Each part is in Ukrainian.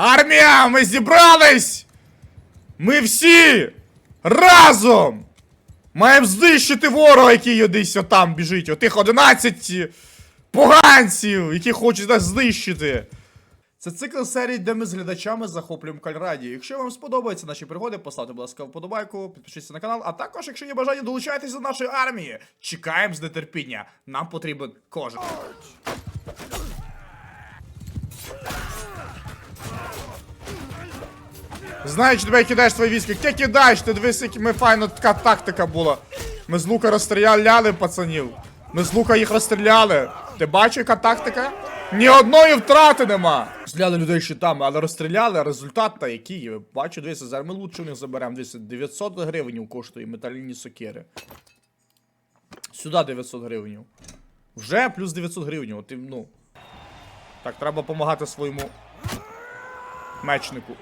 Армія, ми зібрались! Ми всі разом! Маємо знищити ворога, який десь отам біжить. Отих 11 поганців, які хочуть нас знищити. Це цикл серій, де ми з глядачами захоплюємо Кальраді. Якщо вам сподобаються наші пригоди, поставте, будь ласка, вподобайку, підпишіться на канал, а також, якщо є бажання, долучайтеся до нашої армії. Чекаємо з нетерпіння. Нам потрібен кожен. Знаючи тебе кидаєш твої війська, ти кидаєш, ти дивись, як ми файно така тактика була. Ми з лука розстріляли пацанів. Ми з лука їх розстріляли. Ти бачиш, яка тактика? Ні одної втрати нема. Стріляли людей щитами, але розстріляли, а результат та який. Бачу, дивися, зараз ми лучше у них заберемо. Дивися, 900 гривень коштує металіні сокири. Сюди 900 гривень. Вже плюс 900 гривень, от ну. Так, треба допомагати своєму мечнику.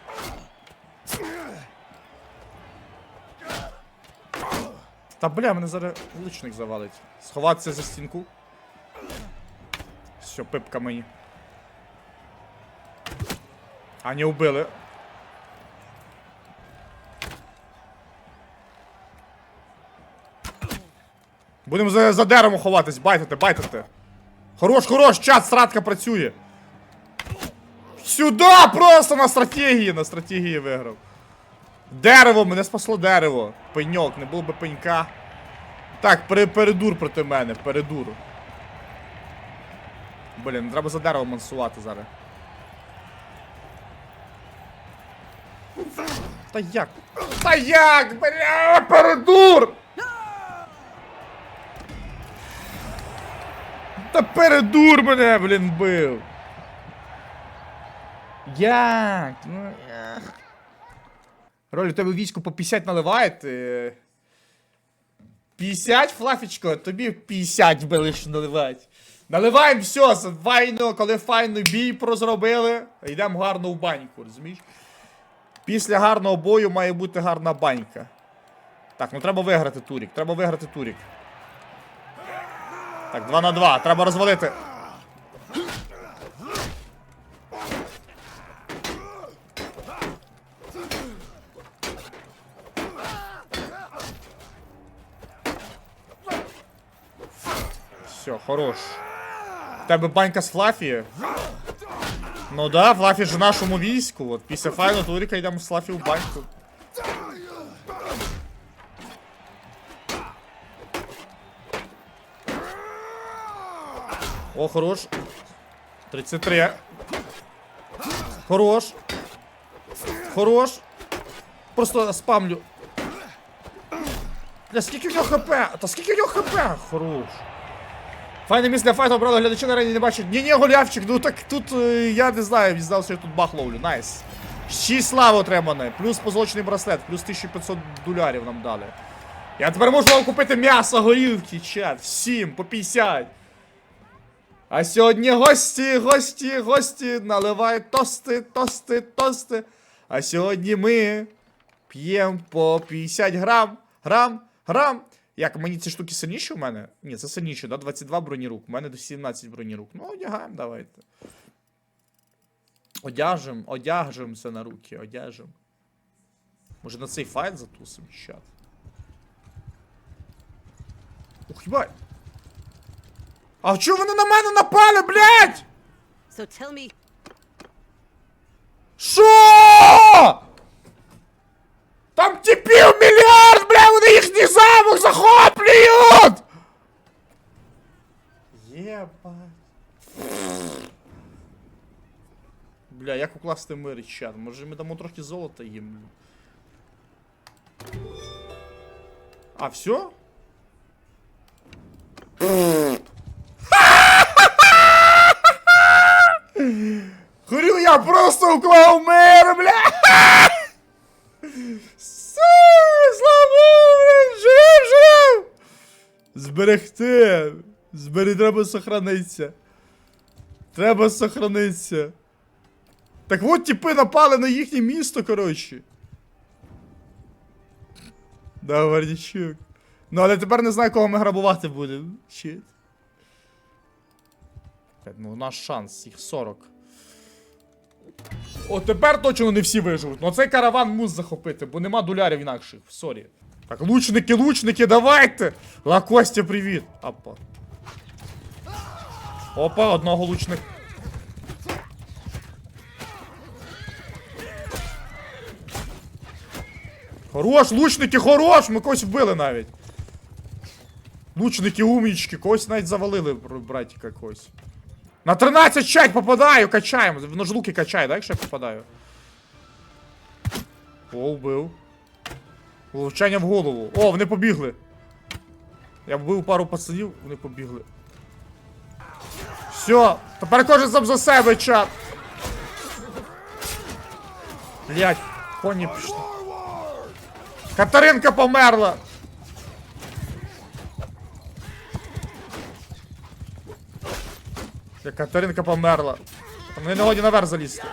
Та бля, мене зараз лучник завалить. Сховатися за стінку. Все, пипка мені. А не вбили. Будемо за, за деревом ховатись, байтите, байтите. Хорош, хорош, чат, стратка працює. Сюда просто на стратегії, на стратегії виграв. Дерево, мене спасло дерево. Пеньок, не було би пенька. Так, пере, передур проти мене, передур. Блін, треба за дерево мансувати зараз. Та як? Та як, бля, передур! Та передур мене, блін, бив. Як? Ну, як? Роль, у тебе військо по 50 наливають. е. 50, Флафічко, тобі 50 би лише наливають. Наливаємо все, файно, коли файно бій прозробили, йдемо гарно в баньку, розумієш? Після гарного бою має бути гарна банька. Так, ну треба виграти турік, треба виграти турік. Так, 2 на 2, треба розвалити. Хорош. В тебе банька з Флафі. Ну да, Флафі ж в нашому війську. От після файну туріка йдемо з Флафі в баньку. О, хорош. 33. Хорош. Хорош. Просто спамлю. Бля, скільки в нього хп? Та скільки в нього хп? Хорош. Файне місце для файту обрали глядачі на арені не бачать. Ні, ні, голявчик, ну так тут е, я не знаю, він знав, що я тут бах ловлю. Найс. 6 слави отримане, плюс позолочений браслет, плюс 1500 долярів нам дали. Я тепер можу вам купити м'ясо, горілки, чат, всім, по 50. А сьогодні гості, гості, гості наливають тости, тости, тости. А сьогодні ми п'ємо по 50 грам, грам, грам. Як мені ці штуки сильніші у мене? Ні, це сильніше, да? 22 бронірук. У мене до 17 бронірук. Ну, одягаємо, давайте. Одяжем, одяжемося на руки, одяжем. Може на цей файт затусим, чат. Ух, їбать! А чого вони на мене напали, блядь? So tell me, Що? Там типів мільярд, бля, вони їхній замок захоплюють! Єбать. Бля, як укласти мир, чат? Може ми дамо трохи золота їм? А, все? Хурю, я просто уклав мир, бля! Зберегти! Збери, треба сохранитися. Треба сохранитися. Так от типи напали на їхнє місто, коротше. Да, Варнічук. Ну, але тепер не знаю, кого ми грабувати будемо. Щит. Ну, наш шанс, їх 40. О, тепер точно не всі виживуть. Ну цей караван мус захопити, бо нема долярів інакших. Сорі. Так, лучники, лучники, давайте! Лакостя, привіт! Опа. Опа, одного лучник. Хорош, лучники, хорош! Ми когось вбили навіть. Лучники умнічки, когось навіть завалили, бр- братіка когось. На 13 чать попадаю, качаємо. Воно ж луки качає, да, якщо я попадаю? О, вбив. Влучання в голову. О, вони побігли. Я вбив пару пацанів, вони побігли. Все, тепер кожен сам за себе, чат. Блять, коні пішли. Катеринка померла. Катеринка померла. Мені не годі наверх залізти.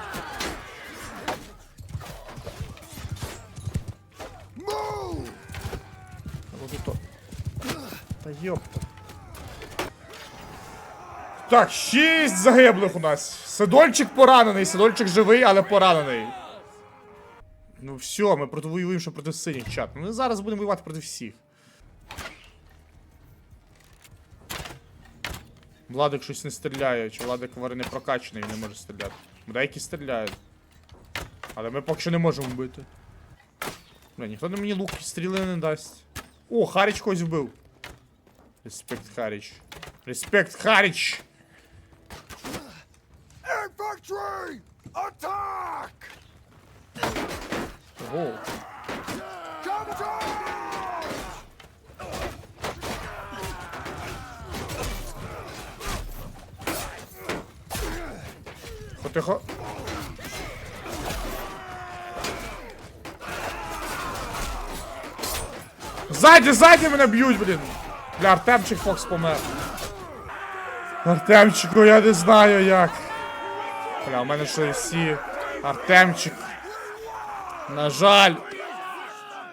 Та ёпта. Так, шість загиблих у нас. Сидольчик поранений, Сидольчик живий, але поранений. Ну все, ми проти воюємо ще проти синіх чат. Ну, Ми зараз будемо воювати проти всіх. Владик щось не стріляє, чи Владик вари не прокачаний не може стріляти. Деякі стріляють. Але ми поки що не можемо вбити. Бля, ніхто на мені лук стріли не дасть. О, Харіч когось вбив. Респект, Харіч. Респект, Харіч! Infantry! Attack! Ого. Come charge! Тихо, тихо. Ззаді, ззаді мене б'ють, блін. Бля, Артемчик Фокс помер. Артемчику, я не знаю як. Бля, у мене ще всі. Артемчик. На жаль.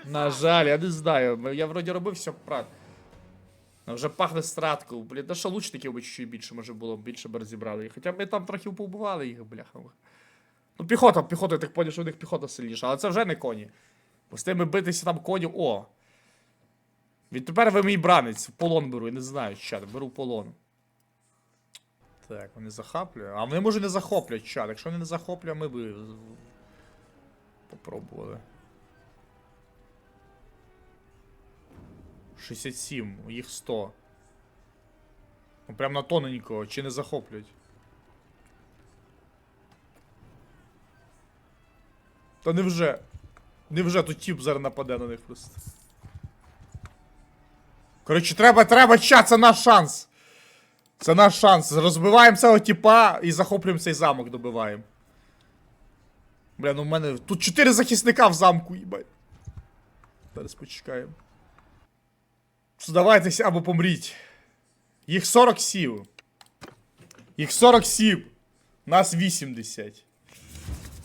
На жаль, я не знаю. Я вроді робив все правильно. Ну, Вже пахне страткою. Блін, да що лучників би чуть більше може було, більше б розібрали. Хоча ми там трохи побували їх, бляха. Ну, піхота, піхота, я так поняв, що у них піхота сильніша, але це вже не коні. Бо з тими битися там коні. О! Відтепер ви мій бранець, в полон беру, я не знаю, чат, беру полон. Так, вони захоплюють. А вони може не захоплять чат. Якщо вони не захоплять, ми би. Попробували. 67, у їх 100. Ну прям на тоненького, чи не захоплюють. Та невже? Невже тут тіп зараз нападе на них просто. Коротше, треба, треба чат, це наш шанс. Це наш шанс. Розбиваємо цього тіпа і захоплюємо цей замок, добиваємо. Бля, ну в мене. Тут 4 захисника в замку, їбать. Зараз почекаємо. Здавайтеся або помріть. Їх 47. Їх 47. Нас 80.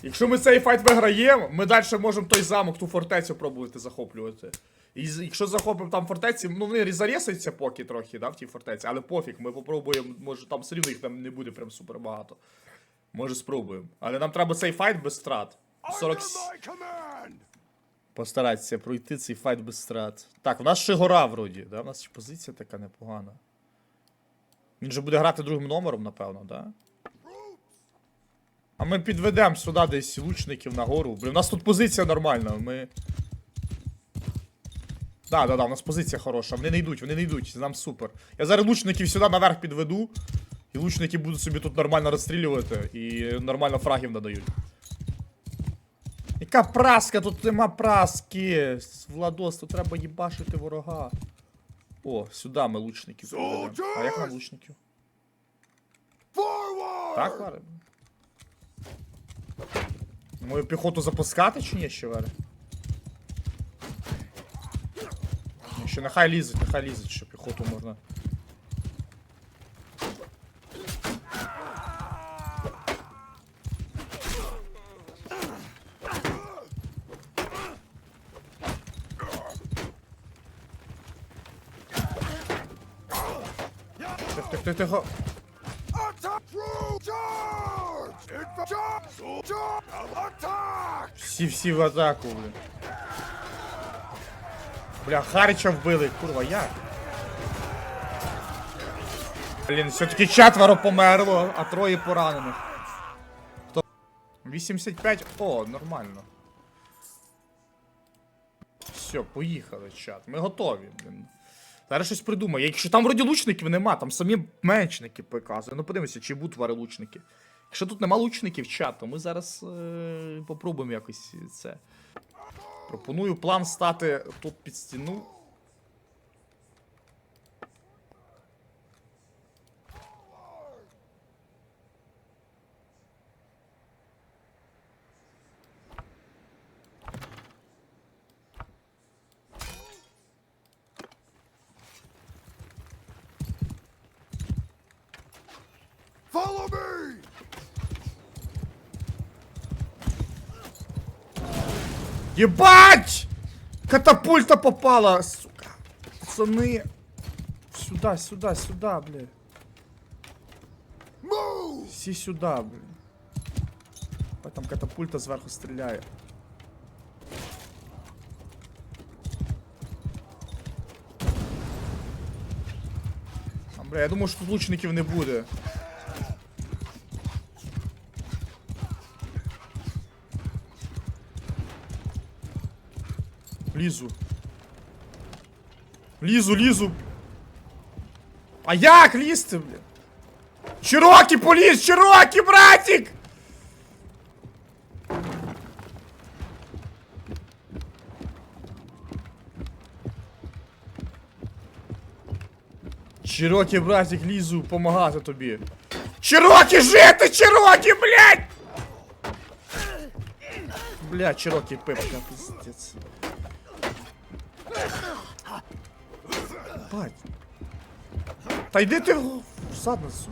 Якщо ми цей файт виграємо, ми далі можемо той замок, ту фортецю пробувати захоплювати. І якщо захопимо там фортеці, ну вони зарісаються поки трохи, да, в тій фортеці, але пофіг, ми попробуємо, може там все їх там не буде прям супер багато. Може спробуємо. Але нам треба цей файт без втрат. 40... Under my command! Постаратися пройти цей файт без страт. Так, у нас ще гора вроді, да? У нас ще позиція така непогана. Він же буде грати другим номером, напевно, да? А ми підведемо сюди десь лучників на гору. У нас тут позиція нормальна, ми. Да, да, да, у нас позиція хороша. Вони не йдуть, вони не йдуть, нам супер. Я зараз лучників сюди наверх підведу, і лучники будуть собі тут нормально розстрілювати і нормально фрагів надають. Яка праска? Тут нема праски. Владос, тут треба їбашити ворога. О, сюди ми лучників підведемо. А як нам лучників? Так, Варе? Мою піхоту запускати чи ні ще Варе? Ще нехай лізуть, нехай лізуть, що піхоту можна. Тихо, тихо, тихо. Attack! True charge! Infantry! Бля, Харича вбили, курва, як? Блін, все-таки четверо померло, а троє поранених. Хто? 85. О, нормально. Все, поїхали, чат. Ми готові, блін. Зараз щось придумаю. Якщо там вроді лучників нема, там самі меншники показують. Ну подивимося, чи будуть твари лучники. Якщо тут нема лучників, чат, то ми зараз е- попробуємо якось це. Пропоную план стати тут під стіну. Follow me! Ебать! Катапульта попала, сука. Пацаны. Сюда, сюда, сюда, бля. Move! Всі сюда, бля. Ой, Там катапульта зверху стріляє. А, бля, я думаю, що тут лучників не буде. Лізу. Лізу, лізу. А як лізти, бля? Чирокі поліз! Чирокі, братик! Чирокі, братик, лізу, помагати тобі. Чирокі жити! Чирокі, блядь! Бля, Чирокі пипка, пиздец. Бать. Та йди ти в задницю.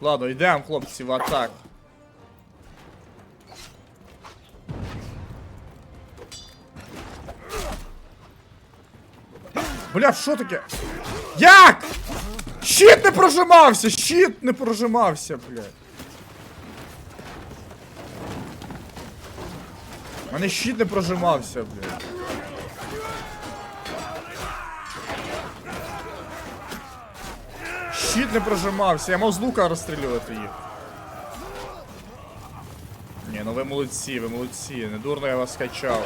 Ладно, йдемо, хлопці, в атаку. Бля, що таке? Як? Щит не прожимався! Щит не прожимався, бля. У мене щит не прожимався, бля. Щит не прожимався, я мав з лука розстрілювати їх. Ні, ну ви молодці, ви молодці, не дурно я вас качав.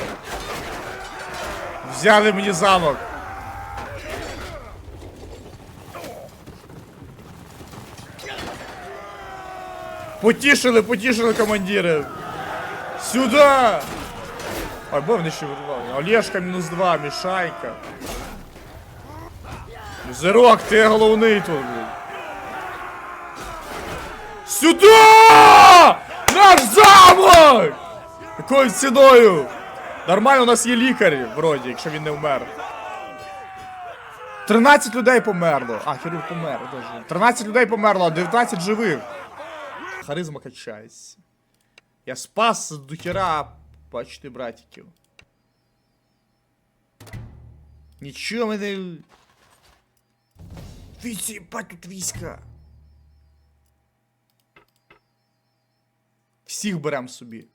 Взяли мені замок. Потішили, потішили командири. Сюда! Ой, бо вони ще вирвали. Олешка мінус 2, мішайка. Зирок, ти головний тут. блін. Сюда! Наш замок! Якою ціною? Нормально, у нас є лікар, вроді, якщо він не вмер. 13 людей померло. А, хірург помер. даже. 13 людей померло, а 19 живих. Харизма качається. Я спас до хера почти братиків. Нічого мене. Віці, їбать тут війська. Всіх берем собі.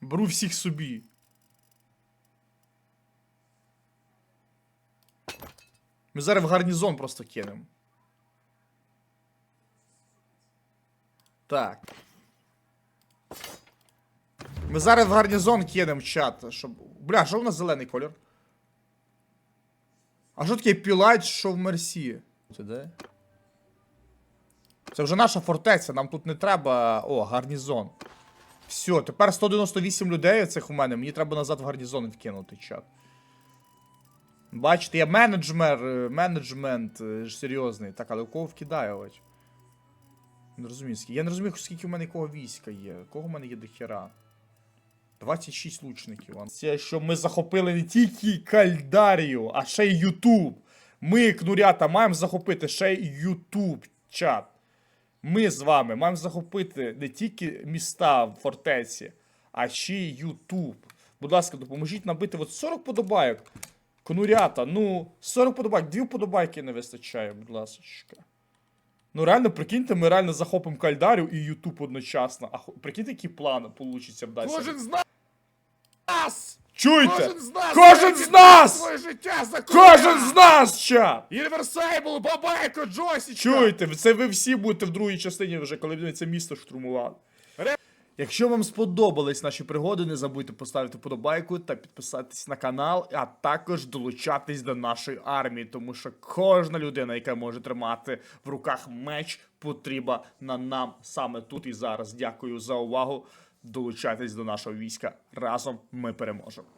Беру всіх собі. Ми зараз в гарнізон просто кинемо. Так. Ми зараз в гарнізон кинемо чат, щоб. Бля, що в нас зелений колір? А що таке пілайт, що в Мерсі? Це де? Це вже наша фортеця, нам тут не треба. О, гарнізон. Все, тепер 198 людей цих у мене, мені треба назад в гарнізон вкинути чат. Бачите, я менеджмер, е, менеджмент е, серйозний. Так, але у кого вкидаю ось? Не розумію, скільки. Я не розумію, скільки в мене якого війська є. Кого в мене є до хера? 26 лучників. Це що ми захопили не тільки Кальдарію, а ще й Ютуб. Ми, кнурята, маємо захопити ще й Ютуб, чат. Ми з вами маємо захопити не тільки міста в фортеці, а ще й Ютуб. Будь ласка, допоможіть набити от 40 подобайок. Конурята, ну, 40 подобайок, дві подобайки не вистачає, будь ласка. Ну реально, прикиньте, ми реально захопимо кальдарю і Ютуб одночасно. А хо- прикиньте, які плани б далі Кожен з нас! Чуйте! Кожен з нас! Кожен з нас! Своє життя за Кожен з нас, чат! Universable, бабайко, Джосічка! Чуєте, це ви всі будете в другій частині вже, коли це місто штурмували. Якщо вам сподобались наші пригоди, не забудьте поставити подобайку та підписатись на канал, а також долучатись до нашої армії, тому що кожна людина, яка може тримати в руках меч, потрібна на нам саме тут і зараз. Дякую за увагу. Долучайтесь до нашого війська. Разом ми переможемо.